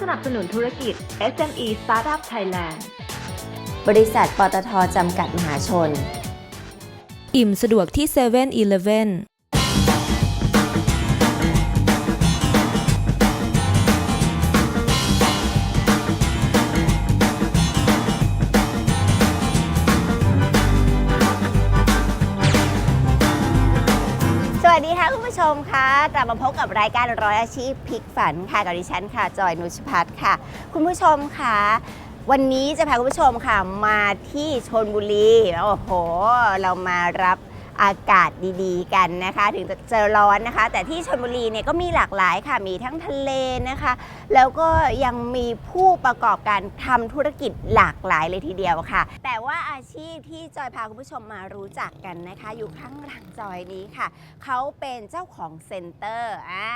สนับสนุนธุรกิจ SME Startup Thailand บริษัทปตทจำกัดมหาชน อิ่มสะดวกที่7 e เ e ่ e อ สวัสดีค่ะคุณผู้ชมคะกลับมาพบกับรายการร้อยอาชีพพลิกฝันค่ะกับดิฉันค่ะ จอยนุชพัฒน์ค่ะ คุณผู้ชมค่ะ วันนี้จะพาคุณผู้ชมค่ะมาที่ชนบุรี โอ้โห เรามารับ อากาศดีๆ กันนะคะ ถึงจะเจอร้อนนะคะ แต่ที่ชนบุรีเนี่ยก็มีหลากหลายค่ะ มีทั้งทะเลนะคะ แล้วก็ยังมีผู้ประกอบการทำธุรกิจหลากหลายเลยทีเดียวค่ะ แต่ว่าอาชีพที่จอยพาคุณผู้ชมมารู้จักกันนะคะ อยู่ข้างหลังจอยนี้ค่ะ เขาเป็นเจ้าของเซ็นเตอร์อ่า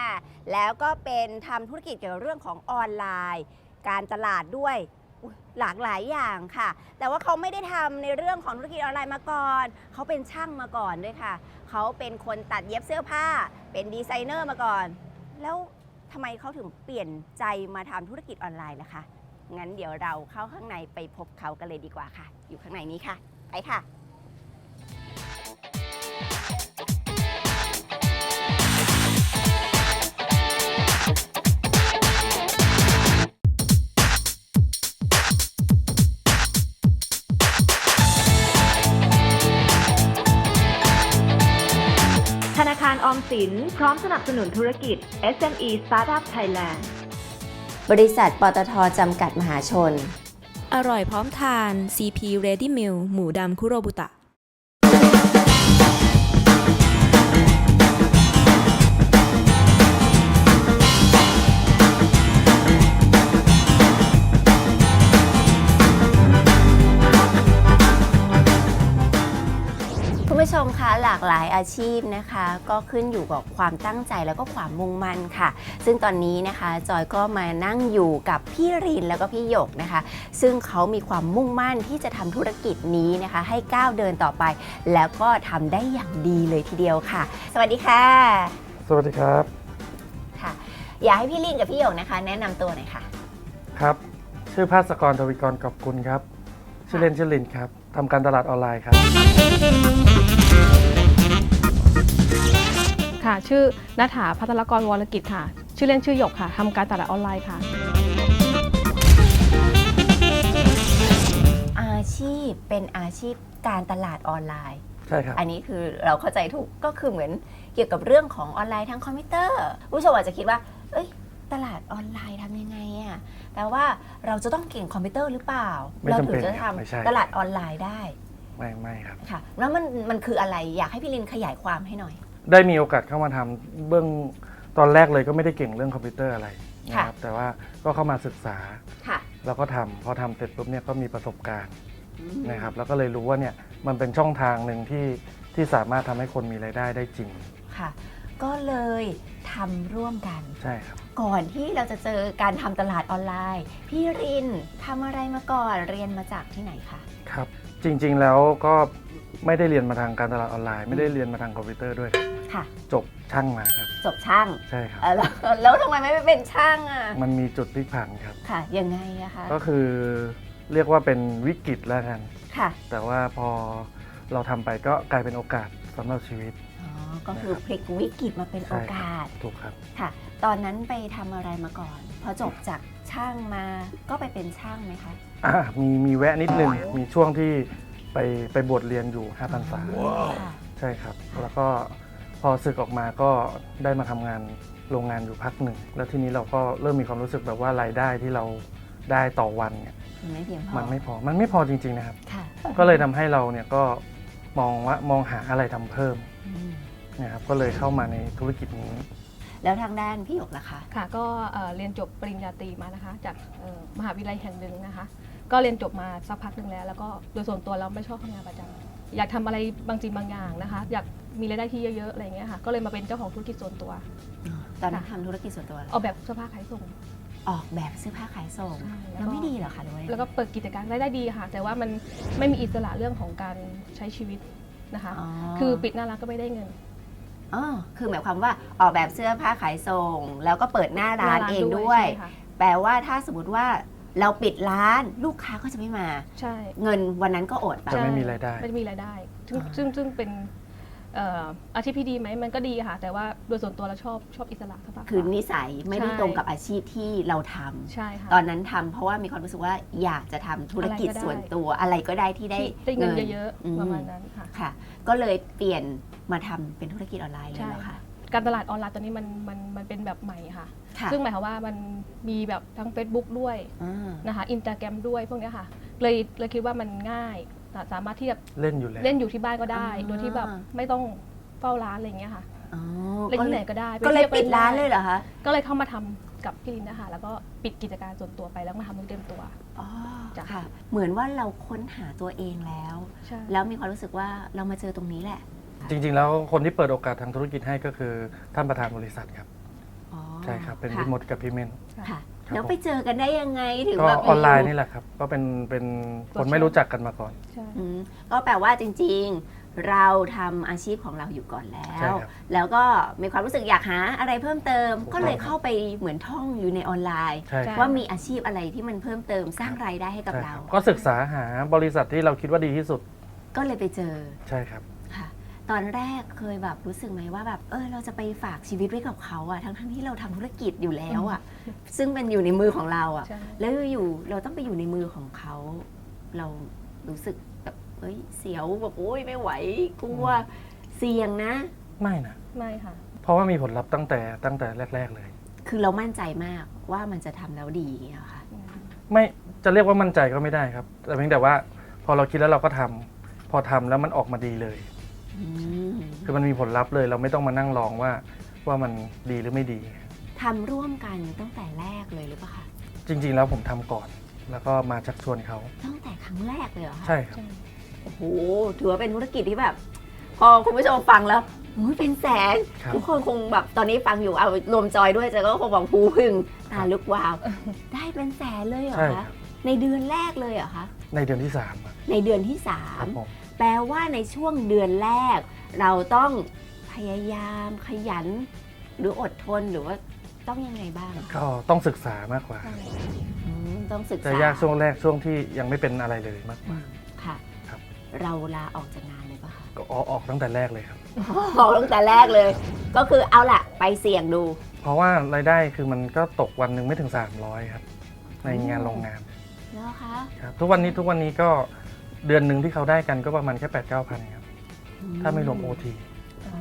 แล้วก็เป็นทำธุรกิจเกี่ยวกับเรื่องของออนไลน์ การตลาดด้วย หลากหลายอย่างค่ะ แต่ว่าเขาไม่ได้ทำในเรื่องของธุรกิจออนไลน์มาก่อน เขาเป็นช่างมาก่อนด้วยค่ะ เขาเป็นคนตัดเย็บเสื้อผ้า เป็นดีไซเนอร์มาก่อน แล้วทำไมเขาถึงเปลี่ยนใจมาทำธุรกิจออนไลน์ล่ะคะ งั้นเดี๋ยวเราเข้าข้างในไปพบเขากันเลยดีกว่าค่ะ อยู่ข้างในนี้ค่ะ ไปค่ะ กาคารออมสินพร้อมสนับสนุนธุรกิจ SME Startup Thailand บริษัทปตทจำกัดมหาชน อร่อยพร้อมทาน CP Ready Meal หมูดำคุโรบุตะ ผู้ชมคะหลากหลายอาชีพนะคะ ก็ขึ้นอยู่กับความตั้งใจแล้วก็ความมุ่งมั่นค่ะ ซึ่งตอนนี้นะคะจอยก็มานั่งอยู่กับพี่รินแล้วก็พี่หยกนะคะ ซึ่งเขามีความมุ่งมั่นที่จะทำธุรกิจนี้นะคะ ให้ก้าวเดินต่อไป แล้วก็ทำได้อย่างดีเลยทีเดียวค่ะ สวัสดีค่ะสวัสดีครับ ค่ะ อยากให้พี่รินกับพี่หยกนะคะ แนะนำตัวหน่อยค่ะ ครับ ชื่อภาสกรทวิกรกอบกุลครับ ชื่อเล่นชื่อลินครับทำการตลาดออนไลน์ครับ ค่ะ ชื่อนัฐาพัทรกรวรกิจค่ะ ชื่อเล่นชื่อหยกค่ะทำการตลาดออนไลน์ค่ะ อาชีพเป็นอาชีพการตลาดออนไลน์ ใช่ครับ อันนี้คือเราเข้าใจถูกก็คือเหมือนเกี่ยวกับเรื่องของออนไลน์ทางคอมพิวเตอร์ผู้ชมอาจจะคิดว่า เอ้ย ตลาดออนไลน์ทำยังไงอะแต่ว่าเราจะต้องเก่งคอมพิวเตอร์หรือเปล่า ไม่เราจำถึเป็นงจะครับไม่ใช่ทำตลาดออนไลน์ได้ไม่ไม่ครับ ค่ะ แล้วมันมันคืออะไรอยากให้พี่ลินขยายความให้หน่อย ได้มีโอกาสเข้ามาทำเบื้องตอนแรกเลยก็ไม่ได้เก่งเรื่องคอมพิวเตอร์อะไรนะครับแต่ว่าก็เข้ามาศึกษาค่ะแล้วก็ทำพอทำเสร็จปุ๊บเนี่ยก็มีประสบการณ์นะครับแล้วก็เลยรู้ว่าเนี่ยมันเป็นช่องทางหนึ่งที่ที่สามารถทำให้คนมีรายได้ได้จริงค่ะ ก็เลยทำร่วมกัน ใช่ครับ ก่อนที่เราจะเจอการทำตลาดออนไลน์ พี่รินทำอะไรมาก่อนเรียนมาจากที่ไหนคะ ครับจริงๆแล้วก็ ไม่ได้เรียนมาทางการตลาดออนไลน์ ไม่ได้เรียนมาทางคอมพิวเตอร์ด้วยครับค่ะ จบช่างมาครับ จบช่างใช่ครับ เออแล้วแล้วทำไมไม่ไปเป็นช่างอะ มันมีจุดพลิกผันครับ ค่ะ ยังไงอะคะก็คือเรียกว่าเป็นวิกฤตแล้วกัน ค่ะ แต่ว่าพอเราทำไปก็กลายเป็นโอกาสสำหรับชีวิต อ๋อ ก็คือพลิกวิกฤตมาเป็นโอใช่คการัสถูกครับ ค่ะ ตอนนั้นไปทำอะไรมาก่อน พอจบจากช่างมาก็ไปเป็นช่างไหมคะ อะมีมีแวะนิดนึง มีช่วงที่ ไปไปบวชเรียนอยู่5พรรษาค่ะใช่ครับ แล้วก็พอศึกออกมาก็ได้มาทำงานโรงงานอยู่พักหนึ่ง แล้วทีนี้เราก็เริ่มมีความรู้สึกแบบว่ารายได้ที่เราได้ต่อวันเนี่ยมันไม่เพียงพอมันไม่พอมันไม่พอจริง ๆนะครับ ค่ะก็เลยทำให้เราเนี่ยก็มองว่ามองหาอะไรทำเพิ่มอืมนะครับก็เลยเข้ามาในธุรกิจนี้ แล้วทางด้านพี่หยกล่ะคะ ค่ะก็เอ่อเรียนจบปริญญาตรีมานะคะ จากเอ่อมหาวิทยาลัยแห่งหนึ่งนะคะ ก็เรียนจบมาสักพักหนึ่งแล้ว แล้วก็โดยส่วนตัวเราไม่ชอบทำงานประจำอยากทำอะไรบางจริงบางอย่างนะคะ อยากมีรายได้ที่เยอะๆอะไรอย่างเงี้ยค่ะ ก็เลยมาเป็นเจ้าของธุรกิจส่วนตัวตอนนั้นทำธุรกิจส่วนตัวอะไรออกแบบเสื้อผ้าขายส่ง ออกแบบเสื้อผ้าขายส่งใช่แล้วก็แล้วไม่ดีเหรอคะหรือว่าแล้วก็เปิดกิจการรายได้ดีค่ะ แต่ว่ามันไม่มีอิสระเรื่องของการใช้ชีวิตนะคะอ๋อคือปิดหน้าร้านก็ไม่ได้เงินอ๋อคือหมายความว่าออกแบบเสื้อผ้าขายส่ง แล้วก็เปิดหน้าร้านหเองด้วยใช่ค่ะแปลว่าถ้าสมมติว่า เราปิดร้านลูกค้าก็จะไม่มา ใช่เงินวันนั้นก็อดไป จะไม่มีรายได้ ไม่มีรายได้ซึ่งอ่า ซึ่งซึ่งเป็นเอ่ออาชีพที่ดีไหมมันก็ดีค่ะ แต่ว่าโดยส่วนตัวเราชอบชอบอิสระมากกว่า คือนิสัยไม่ได้ใช่ ตรงกับอาชีพที่เราทำใช่ค่ะ ตอนนั้นทำเพราะว่ามีความรู้สึกว่าอยากจะทำธุรกิจอะไรก็ได้ ส่วนตัวอะไรก็ได้ที่ได้ ที่ได้เงินเยอะมๆประมาณนั้นค่ะ ค่ะ ก็เลยเปลี่ยนมาทำเป็นธุรกิจออนไลน์เลยใช่ เหรอค่ะคะ การตลาดออนไลน์ตอนนี้มันมันมันเป็นแบบใหม่ค่ะ ค่ะซึ่งหมายความว่ามันมีแบบทั้ง Facebook ด้วยอ่านะคะอินสตาแกรมด้วยพวกเนี้ยค่ะ เลยเลยคิดว่ามันง่ายสามารถที่จะเล่นอยู่แล้ว เล่นอยู่ที่บ้านก็ได้อ่าโดยที่แบบไม่ต้องเฝ้าร้านอะไรอย่างเงี้ยค่ะอ๋อเล่นที่ไหนก็ได้ก็เลยไปปิที่ดวร้านไเลยเหรอคะก็เลยเข้ามาทำกับพี่ลินนะคะแล้วก็ปิดกิจการส่วนตัวไปแล้วมาทำธุรกิจเต็มตัว อ๋อจ้ะ ค่ะ เหมือนว่าเราค้นหาตัวเองแล้ว ใช่ แล้วมีความรู้สึกว่าเรามาเจอตรงนี้แหละ จริง ๆ แล้วคนที่เปิดโอกาสทางธุรกิจให้ก็คือท่านประธานบริษัทครับอ๋อใช่ครับเป็นค่ะพี่มดกับพี่เมนค่ะครับแล้วไปเจอกันได้ยังไงถึงก็แบบออนไลน์นี่แหละครับก็เป็นเป็นคนไม่รู้จักกันมาก่อน ใช่ อืมก็แปลว่าจริง ๆ เราทำอาชีพของเราอยู่ก่อนแล้ใช่ว ครับแล้วก็มีความรู้สึกอยากหาอะไรเพิ่มเติม ถูกต้อง ก็เลยเข้าไปเหมือนท่องอยู่ในออนไลน์ ใช่ครับ ว่ามีอาชีพอะไรที่มันเพิ่มเติมสร้างรายได้ให้กับใช่เราครับก็ศึกษาหาบริษัทที่เราคิดว่าดีที่สุดก็เลยไปเจอ ใช่ครับค่ะ ตอนแรกเคยแบบรู้สึกไหมว่าแบบเออเราจะไปฝากชีวิตไว้กับเขาอะทั้งๆที่เราทำธุรกิจอยู่แล้วอะซึ่งเป็นอยู่ในมือของเราอะใช่แล้วอยู่ๆเราต้องไปอยู่ในมือของเขา เรารู้สึกแบบเอ้ยเสียวแบบโอ้ยไม่ไหวกลัวเสี่ยงนะ ไม่นะไม่ค่ะ เพราะว่ามีผลลัพธ์ตั้งแต่ตั้งแต่แรก ๆเลย คือเรามั่นใจมากว่ามันจะทำแล้วดีอย่างเงี้ยค่ะไม่จะเรียกว่ามั่นใจก็ไม่ได้ครับ แต่เพียงแต่ว่าพอเราคิดแล้วเราก็ทำพอทำแล้วมันออกมาดีเลยอืม คือมันมีผลลัพธ์เลย เราไม่ต้องมานั่งลองว่าว่ามันดีหรือไม่ดี ทำร่วมกันตั้งแต่แรกเลยหรือเปล่าคะจริง ๆ แล้วผมทำก่อน แล้วก็มาชักชวนเขาตั้งแต่ครั้งแรกเลยเหรอคะใช่ครับ โอ้โหถือว่าเป็นธุรกิจที่แบบ พอคุณผู้ชมฟังแล้วโอ้ยเป็นแสนครับ ทุกคนคงแบบตอนนี้ฟังอยู่เอารวมจอยด้วยจะก็คงบอกภูพึ่งตาลุกวาว ได้เป็นแสนเลยเหรอใช่คคะรับในเดือนแรกเลยเหรอคะในเดือนที่สามอะในเดือนที่สาครัมบผมแป ลว่าในช่วงเดือนแรก เราต้องพยายามขยัน หรืออดทนหรือว่าต้องยังไงบ้างก็ต้องศึกษามากกว่าอืมต้องศึกจะษายากช่วงแรกช่วงที่ยังไม่เป็นอะไรเลยมากกว่า ค่ะ ครับ เราลาออกจากงานเลยปะคะ ก็ออกออกตั้งแต่แรกเลยครับออกตั้งแต่แรกเลย ก็คือเอาละไปเสี่ยงดู เพราะว่ารายได้คือมันก็ตกวันหนึ่งไม่ถึง 300 ครับ ในงานโรงงานแล้วคะ ครับทุกวันนี้ทุกวันนี้ก็ เดือนหนึ่งที่เขาได้กันก็ประมาณแค่8 9 0 0 0ครับถ้าไม่รวมโอทีอ๋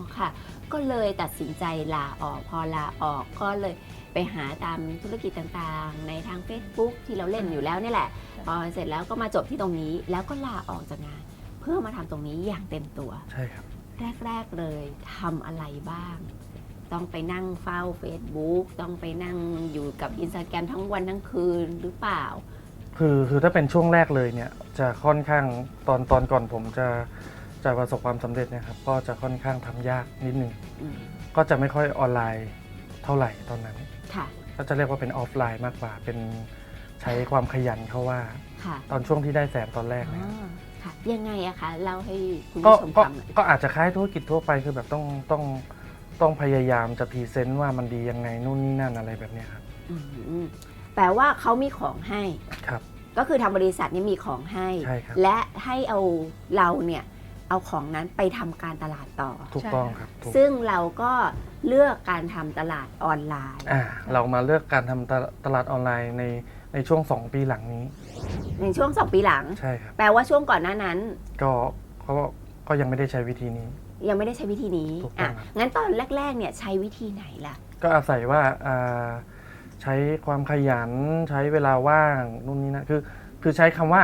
อค่ะ ก็เลยตัดสินใจลาออกพอลาออกก็เลยไปหาตามธุรกิจต่างๆ ในทาง Facebook ที่เราเล่นอยู่แล้วนี่แหละพอเสร็จแล้วก็มาจบที่ตรงนี้แล้วก็ลาออกจากงาน เพื่อมาทำตรงนี้อย่างเต็มตัว ใช่ครับ แรกๆเลยทำอะไรบ้าง ต้องไปนั่งเฝ้า Facebook ต้องไปนั่งอยู่กับอินสตาแกรมทั้งวันทั้งคืนหรือเปล่า คือคือถ้าเป็นช่วงแรกเลยเนี่ยจะค่อนข้างตอนตอนก่อนผมจะจะประสบความสำเร็จเนะครับก็จะค่อนข้างทำยากนิดนึง อืมก็จะไม่ค่อยออนไลน์เท่าไหร่ตอนนั้น ค่ะ ก็จะเรียกว่าเป็นออฟไลน์มากกว่า เป็นใช้ความขยันเขาว่า ค่ะตอนช่วงที่ได้แสนตอนแรกอ๋เนี่ยอค่ะ ยังไงอะคะเล่าให้คุณก็ผู้ชมก็ฟังหน่อยก็อาจจะคล้ายธุรกิจทั่วไปคือแบบต้องต้องต้องพยายามจะพรีเซนต์ว่ามันดียังไงนู่นนี่นั่นอะไรแบบเนี้ยครับ อืม แปลว่าเขามีของให้ ครับ ก็คือทางบริษัทนี้มีของให้ ใช่ครับ และให้เอาเราเนี่ยเอาของนั้นไปทำการตลาดต่อ ถูกต้องครับถูกซึ่งเราก็เลือกการทำตลาดออนไลน์ อ่าเรามาเลือกการทำตลตลาดออนไลน์ในในช่วง 2 ปีหลังนี้ ในช่วงสองปีหลัง ใช่ครับ แปลว่าช่วงก่อนหน้านั้น ก็ก็ก็ยังไม่ได้ใช้วิธีนี้ ยังไม่ได้ใช้วิธีนี้ถูกต้องอะครับ งั้นตอนแรกๆเนี่ยใช้วิธีไหนล่ะ ก็อาศัยว่าอ่า ใช้ความขยันใช้เวลาว่างนู่นนี่นะคือ คือใช้คำว่า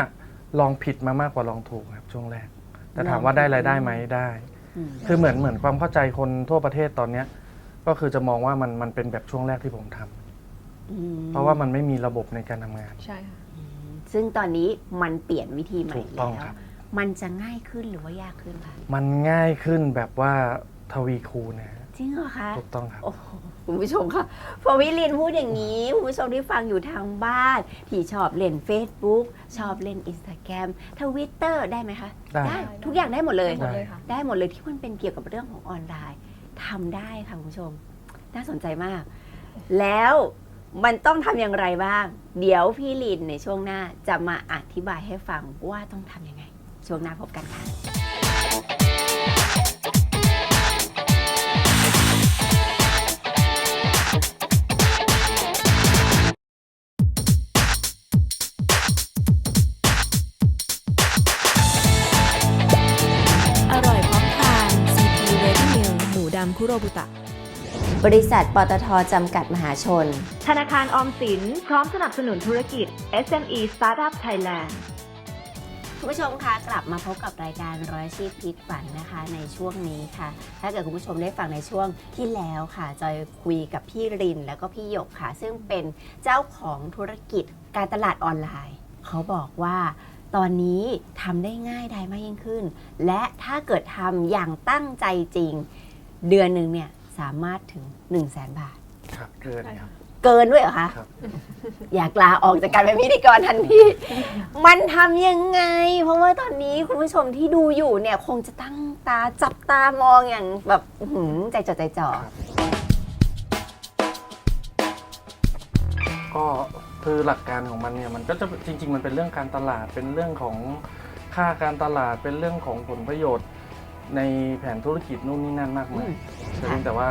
ลองผิดมามากกว่าลองถูกครับช่วงแรก แต่ถามว่าได้รายได้ไหมได้อืมคือเหมือนเหมือนความเข้าใจคนทั่วประเทศตอนเนี้ยก็คือจะมองว่ามันมันเป็นแบบช่วงแรกที่ผมทำอืมเพราะว่ามันไม่มีระบบในการทำงาน ใช่ค่ะ ซึ่งตอนนี้มันเปลี่ยนวิธีใหม่ถูกต้องแล้วครับ มันจะง่ายขึ้นหรือว่ายากขึ้นคะมันง่ายขึ้นแบบว่าทวีคูณนะฮะ จริงเหรอคะถูกต้องครับ โอ้โหคุณผู้ชมค่ะพอวิลินพูดอย่างนี้คุณผู้ชมที่ฟังอยู่ทางบ้าน ที่ชอบเล่น Facebook ชอบเล่น Instagram ทวิตเตอร์ได้ไหมคะได้ ทุกอย่างได้หมดเลย ได้หมดเลยค่ะ ได้หมดเลยที่มันเป็นเกี่ยวกับเรื่องของออนไลน์ทำได้ค่ะคุณผู้ชม น่าสนใจมาก แล้วมันต้องทำอย่างไรบ้าง เดี๋ยวพี่ลินในช่วงหน้าจะมาอธิบายให้ฟังว่าต้องทำยังไง ช่วงหน้าพบกันค่ะ คุโรบุตะ บริษัทปตทจำกัดมหาชน ธนาคารออมสิน พร้อมสนับสนุนธุรกิจ SME Startup Thailand คุณผู้ชมคะกลับมาพบกับรายการร้อยอาชีพพลิกฝันนะคะ ในช่วงนี้ค่ะ ถ้าเกิดคุณผู้ชมได้ฟังในช่วงที่แล้วค่ะจอยคุยกับพี่รินแล้วก็พี่หยกค่ะ ซึ่งเป็นเจ้าของธุรกิจการตลาดออนไลน์ เขาบอกว่าตอนนี้ทำได้ง่ายได้มากยิ่งขึ้น และถ้าเกิดทำอย่างตั้งใจจริง เดือนหนึ่งเนี่ยสามารถถึง 1 0 0 0 0แสนบาท ครับเกินครับ เกินด้วยเหรอคะ ครับ อยากลาออกจากการเป็นพิธีกรทันที มันทำยังไง เพราะว่าตอนนี้คุณผู้ชมที่ดูอยู่เนี่ยคงจะตั้งตาจับตามองอย่างแบบอื้อหือใจจดใจจ่อ ก็คือหลักการของมันเนี่ยมันก็จะจริง ๆ มันเป็นเรื่องการตลาดเป็นเรื่องของค่าการตลาดเป็นเรื่องของผลประโยชน์ ในแผนธุรกิจนู่นนี่นั่นมากมายอืมแต่เพียงแต่ว่า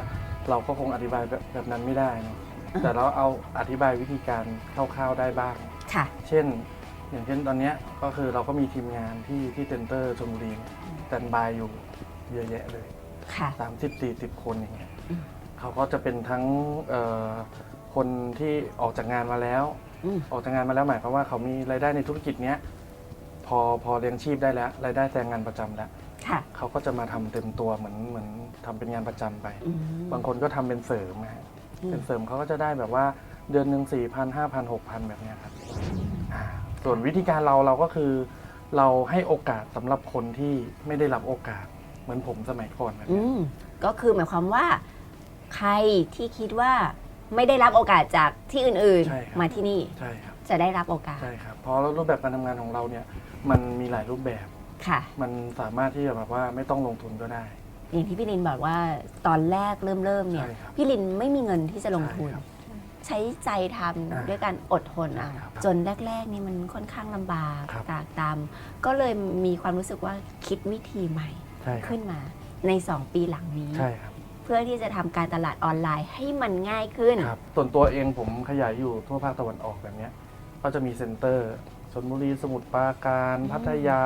เราก็คงอธิบายแบบแบบนั้นไม่ได้เนอะแต่เราเอาอธิบายวิธีการคร่าวๆได้บ้าง ค่ะ เช่น อย่างเช่นตอนเนี้ยก็คือเราก็มีทีมงานที่ที่เซ็นเตอร์ชลบุรีเนี่ยสแตนบายอยู่เยอะแยะเลย ค่ะ30 40คนอย่างเงี้ยอืม เขาก็จะเป็นทั้งเอ่อคนที่ออกจากงานมาแล้ว อืมออกจากงานมาแล้วหมายความว่าเขามีรายได้ในธุรกิจเนี้ยพอพอเลี้ยงชีพได้แล้วรายได้แซงงานประจำแล้ว ค่ะ เขาก็จะมาทำเต็มตัวเหมือนเหมือนทำเป็นงานประจำไป อืม บางคนก็ทำเป็นเสริมนะฮะอืม เป็นเสริมเขาก็จะได้แบบว่าเดือนหนึ่งสี่พันห้าพันหกพันแบบเนี้ยครับอ่าส่วนวิธีการเราเราก็คือ เราให้โอกาสสำหรับคนที่ไม่ได้รับโอกาสเหมือนผมสมัยก่อนแบบอืเนี้ยมก็คือหมายความว่า ใครที่คิดว่าไม่ได้รับโอกาสจากที่อื่นใช่ครับ ๆ มาที่นี่ใช่ครับ จะได้รับโอกาส ใช่ครับ เพราะรูปแบบการทำงานของเราเนี่ยมันมีหลายรูปแบบ ค่ะ มันสามารถที่จะแบบว่าไม่ต้องลงทุนก็ได้ อย่างที่พี่ลินบอกว่าตอนแรกเริ่มเริ่มๆเนี่ย ใช่ครับพี่ลินไม่มีเงินที่จะลงทุน ใช่ครับใช้ใจทอ่าำด้วยการอดทนเอาใช่ครับจนแรก ๆ นี่มันค่อนข้างลำบากครับ ตากตำก็เลยมีความรู้สึกว่าคิดวิธีใหม่ใช่ครับขึ้นมาใน 2 ปีหลังนี้ ใช่ครับเพื่อที่จะทำการตลาดออนไลน์ให้มันง่ายขึ้น ครับส่วนตัวเองผมขยายอยู่ทั่วภาคตะวันออกแบบเนี้ย ก็จะมีเซ็นเตอร์ชลบุรีสมุทรปราการพัทยา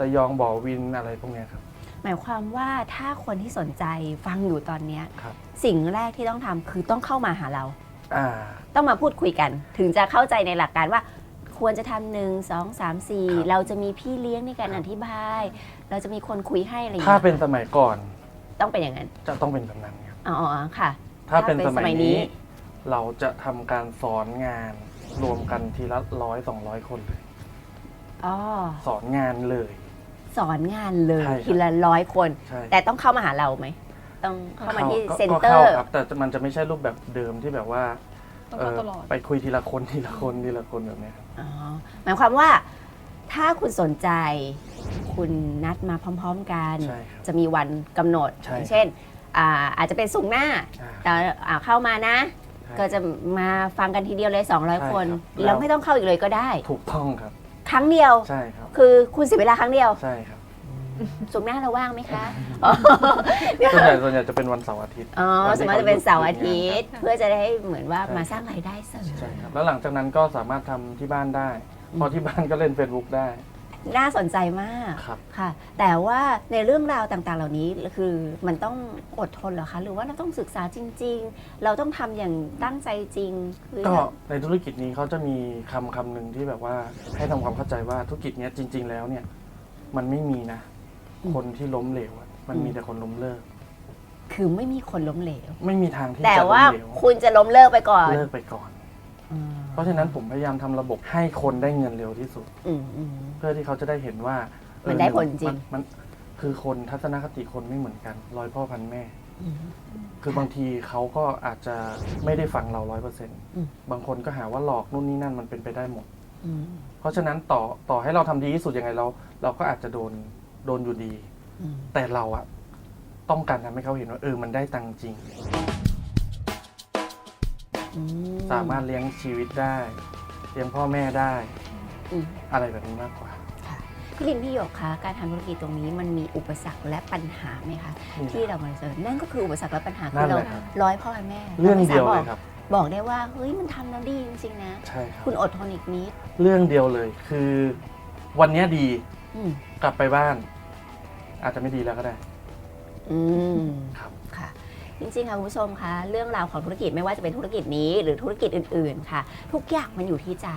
ระยองบ่อวินอะไรพวกเนี้ยครับ หมายความว่าถ้าคนที่สนใจฟังอยู่ตอนเนี้ยครับ สิ่งแรกที่ต้องทำคือต้องเข้ามาหาเรา อ่า ต้องมาพูดคุยกัน ถึงจะเข้าใจในหลักการว่า ควรจะทำหนึ่งสองสามสี่ครับเราจะมีพี่เลี้ยงในการครับ อธิบาย เราจะมีคนคุยให้อะไรอย่างถ้าเงี้ยเป็นสมัยก่อนต้องเป็นอย่างนั้นจะต้องเป็นแบบนั้นครับอ๋อค่ะถ้าเป็นถ้าเป็นสมัยสมัยนี้นี้ เราจะทำการสอนงาน รวมกันทีละร้อยสองร้อยคนเลย อ๋อสอนงานเลย สอนงานเลยใช่ครับ ทีละร้อยคน ใช่แต่ต้องเข้ามาหาเราไหม ต้องเข้ามาที่ก็เซ็นก็เตอข้าร์ ครับ แต่มันจะไม่ใช่รูปแบบเดิมที่แบบว่าต้องเอ่เข้าอตลอดไปคุยทีละคนทีละคนทีละคนแบบเนี้ยครับอ๋อหมายความว่าถ้าคุณสนใจ คุณนัดมาพร้อมๆกัน ใช่ครับ จะมีวันกำหนดใช่อย่างเช่นอ่าอาจจะเป็นสุกร์หน้าอ่า แต่อ่าเข้ามานะใช่ ก็จะมาฟังกันทีเดียวเลย ใช่200 คน ครับ แล้วไม่ต้องเข้าอีกเลยก็ได้ ถูกต้องครับ ครั้งเดียว ใช่ครับ คือคุณเสียเวลาครั้งเดียว ใช่ครับสุกร์หน้าเราว่างไหมคะส่วนใหญ่ส่วนใหญ่จะเป็นวันเสาร์อาทิตย์ อ๋อวันสที่มมติจะเป็นขหยุดเสาร์อาทิตย์ครับเพื่อจะได้เหมือนว่าใช่ มาสร้างรายได้เสริม ใช่ครับ แล้วหลังจากนั้นก็สามารถทำที่บ้านได้เพราะที่บ้านก็เล่น Facebook ได้ น่าสนใจมากครับ ค่ะ แต่ว่าในเรื่องราวต่างๆ เหล่านี้คือมันต้องอดทนเหรอคะ หรือว่าเราต้องศึกษาจริง ๆ เราต้องทำอย่างตั้งใจจริงคือก็ในธุรกิจนี้เขาจะมีคำคำหนึ่งที่แบบว่าให้ทำความเข้าใจว่าธุรกิจเนี้ยจริง ๆ แล้วเนี่ย มันไม่มีนะ คนที่ล้มเหลวอะมันมีแต่คนล้มเลิก คือไม่มีคนล้มเหลว ไม่มีทางที่แต่จะล้ว่ามเหลวคุณจะล้มเลิกไปก่อนเลิกไปก่อน อืม เพราะฉะนั้นผมพยายามทำระบบให้คนได้เงินเร็วที่สุด อืมอืม เพื่อที่เขาจะได้เห็นว่ามัมันได้ผลจริงมันคือคนทัศนคติคนไม่เหมือนกันร้อยพ่อพันแม่ อืม คือบางทีเขาก็อาจจะไม่ได้ฟังเราร้อยเปอร์เซ็นต์อืม บางคนก็หาว่าหลอกนู่นนี่นั่นมันเป็นไปได้หมด อืมเพราะฉะนั้นต่อต่อให้เราทำดีที่สุดยังไงเรา เราก็อาจจะโดนโดนอยู่ดี อืมแต่เราอะต้องการทำให้เขาเห็นว่าเออมันได้ตังค์จริง อืสามารถเลี้ยงชีวิตได้ เลี้ยงพ่อแม่ได้ อืมอะไรแบบนี้มากกว่าค่ะพี่ลินพี่หยกคะการทำธุรกิจตรงนี้มันมีอุปสรรคและปัญหาไหมคะนี่ที่แหละเรามาเจอนั่นก็คืออุปสรรคและปัญหานั่คือนเราแหละครับ ร้อยพ่อแม่เรื่องเดียวราเลไม่ยสามารถครับบอกบอกได้ว่าเฮ้ยมันทำแล้วดีจริงๆนะ ใช่ครับ คุณอดทนอีกนิดเรื่องเดียวเลยคือ วันเนี้ยดีอืมกลับไปบ้าน อาจจะไม่ดีแล้วก็ได้ อืม ครับค่ะ จริงๆค่ะคุณผู้ชมคะเรื่องราวของธุรกิจไม่ว่าจะเป็นธุรกิจนี้หรือธุรกิจอื่นๆค่ะ ทุกอย่างมันอยู่ที่ใจ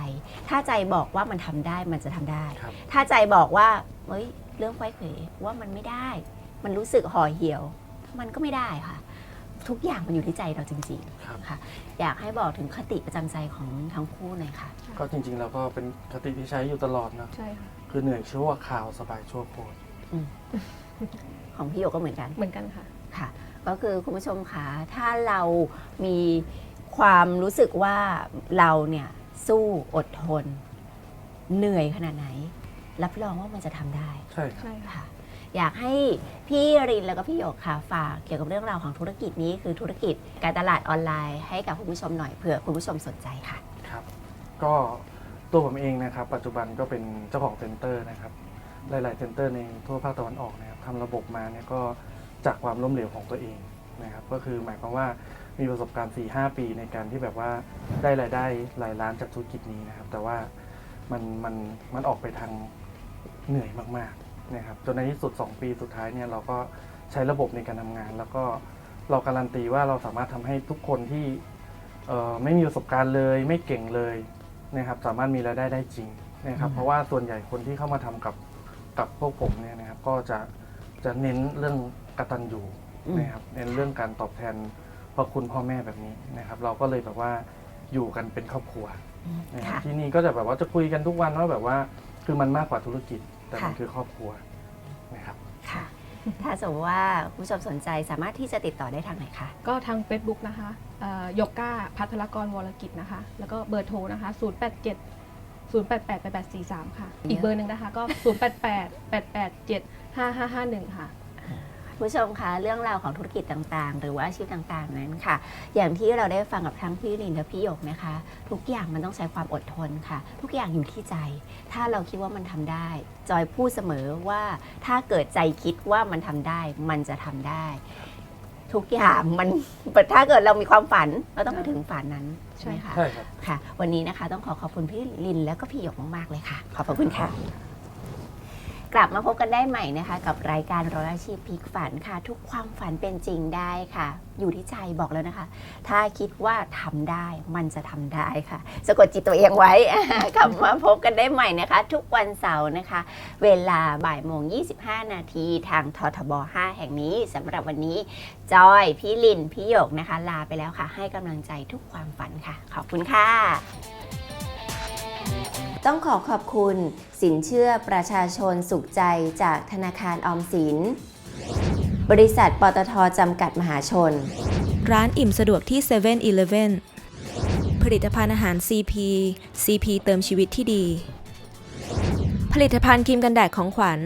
ถ้าใจบอกว่ามันทำได้มันจะทำได้ ครับ ถ้าใจบอกว่าเฮ้ยเรื่องไขว้เขวว่ามันไม่ได้ มันรู้สึกห่อเหี่ยว มันก็ไม่ได้ค่ะ ทุกอย่างมันอยู่ที่ใจเราจริงครับ ๆค่ะ อยากให้บอกถึงคติประจำใจของทั้งคู่หน่อยค่ะ ก็จริงๆ แล้วก็เป็นคติที่ใช้อยู่ตลอดนะใช่ค่ะ คือเหนื่อยชั่วข่าวสบายชั่วโคตรของพี่โยก็เหมือนกัน เหมือนกันค่ะ ค่ะ ก็คือคุณผู้ชมคะถ้าเรามีความรู้สึกว่าเราเนี่ยสู้อดทน เหนื่อยขนาดไหน รับรองว่ามันจะทำได้ ใช่ครับ ใช่ค่ะ ค่ะอยากให้พี่รินแล้วก็พี่หยกค่ะฝากเกี่ยวกับเรื่องราวของธุรกิจนี้คือธุรกิจการตลาดออนไลน์ให้กับคุณผู้ชมหน่อยเผื่อคุณผู้ชมสนใจค่ะ ครับ ก็ตัวผมเองนะครับ ปัจจุบันก็เป็นเจ้าของเซ็นเตอร์นะครับ หลาย ๆ เซ็นเตอร์ในทั่วภาคตะวันออกนะครับทำระบบมาเนี่ยก็ จากความล้มเหลวของตัวเองนะครับก็คือหมายความว่ามีประสบการณ์ 4-5 ปีในการที่แบบว่าได้รายได้หลายล้านจากธุรกิจนี้นะครับ แต่ว่ามันมันมันออกไปทางเหนื่อยมากๆนะครับจนในที่สุด 2 ปีสุดท้ายเนี่ยเราก็ใช้ระบบในการทำงาน แล้วก็เราการันตีว่าเราสามารถทำให้ทุกคนที่เอ่อไม่มีประสบการณ์เลยไม่เก่งเลยนะครับสามารถมีรายได้ได้จริงนะครับเพราะว่าส่วนใหญ่คนที่เข้ามาทำกับกับพวกผมเนี่ยนะครับก็จะจะเน้นเรื่อง กตัญญูอืม นะครับเน้นเรื่องการตอบแทนพระคุณพ่อแม่แบบนี้นะครับ เราก็เลยแบบว่าอยู่กันเป็นครอบครัวนะครับค่ะ ที่นี่ก็จะแบบว่าจะคุยกันทุกวันว่าแบบว่าคือมันมากกว่าธุรกิจ แต่มันค่ะ คือครอบครัวนะครับ ค่ะ ถ้าสมมติว่าคุณผู้ชมสนใจสามารถที่จะติดต่อได้ทางไหนคะ ก็ทาง Facebook นะคะเอ่อยกก้าพัทรกรวรกิจนะคะ แล้วก็เบอร์โทรนะคะ 087 088 8843 ค่ะ อีกเบอร์หนึ่งนะคะ ก็ 088 887 5551 ค่ะคุณ ผู้ชมคะเรื่องราวของธุรกิจต่างๆ หรือว่าอาชีพต่างๆนั้นค่ะ อย่างที่เราได้ฟังกับทั้งพี่ลินและพี่หยกนะคะ ทุกอย่างมันต้องใช้ความอดทนค่ะ ทุกอย่างอยู่ที่ใจ ถ้าเราคิดว่ามันทำได้ จอยพูดเสมอว่าถ้าเกิดใจคิดว่ามันทำได้ มันจะทำได้ ทุกอย่างมันถ้าเกิดเรามีความฝันเราต้องไปถึงฝันนั้นใช่ไหมคะใช่ครับค่ะ วันนี้นะคะต้องขอขอบคุณพี่ลินแล้วก็พี่หยกมากๆเลยค่ะ ขอบพระคุณค่ะ กลับมาพบกันได้ใหม่นะคะ กับรายการร้อยอาชีพพลิกฝันค่ะ ทุกความฝันเป็นจริงได้ค่ะ อยู่ที่ใจบอกแล้วนะคะ ถ้าคิดว่าทำได้มันจะทำได้ค่ะ สะกดจิตตัวเองไว้ กลับมาพบกันได้ใหม่นะคะ ทุกวันเสาร์นะคะ เวลาบ่ายโมง 25 นาทีทางททบ 5 แห่งนี้สำหรับวันนี้ จอย พี่ลิน พี่หยกนะคะ ลาไปแล้วค่ะ ให้กำลังใจทุกความฝันค่ะ ขอบคุณค่ะ ต้องขอขอบคุณสินเชื่อประชาชนสุขใจจากธนาคารออมสิน บริษัทปตทจำกัดมหาชน ร้านอิ่มสะดวกที่7 e เ e ่ e อผลิตภัณฑ์อาหาร CP CP เติมชีวิตที่ดี ผลิตภัณฑ์ครีมกันแดดของขวัญ